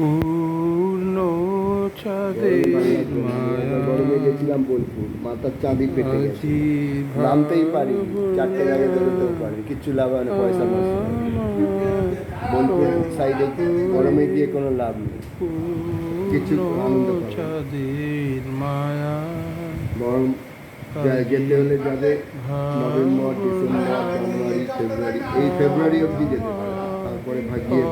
পূর্ণ চাঁদের মায়া। গরমে গেছিলাম বোলপুর মাথার চাঁদি ফেটে গেছে। নামতেই পারি চারটে গাড়ি বেরোতেও পারি কিচ্ছু লাভ হয় না পয়সা বোলপুর সাইডে গরমে গিয়ে কোনো লাভ নেই। কিছু মায়া। গরম যেতে হলে যাবে নভেম্বর ডিসেম্বর জানুয়ারি ফেব্রুয়ারি। এই ফেব্রুয়ারি অবধি যেতে পারে তারপরে ভাগিয়ে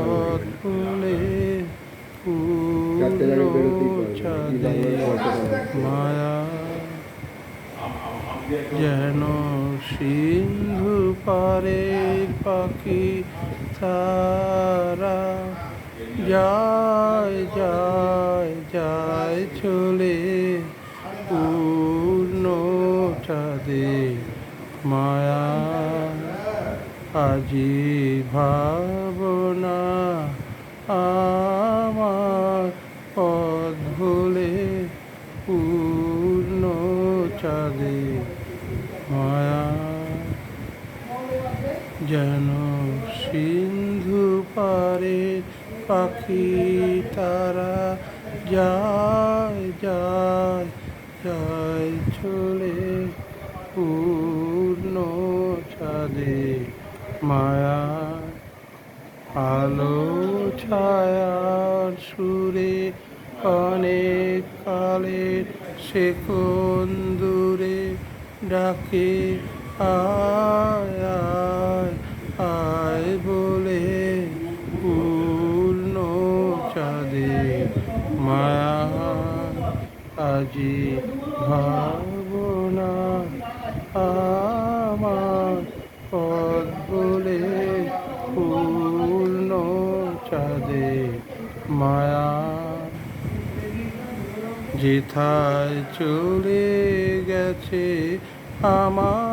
বেরোতেই পয়সা পাবে। মায়া যেন সিন্ধু পারের পাখি তারা যায় যায় যায় চলে পূর্ণ চাঁদে। মায়া আজি ভাবনা আমার পূর্ণ চাঁদে মায়া যেন সিন্ধু পারে পাখি তারা যায় যায় যায় চলে পূর্ণ চাঁদে মায়া। আলো ছায়ার সুরে অনেক কালের সে কোন দূরে ডাকে, আয় আয় বলে পূর্ণ চাঁদে মায়া। আজি ভাবনা আমার পদ বলে পূর্ণ চাঁদে মায়া। যেথায় চলে গেছে আমার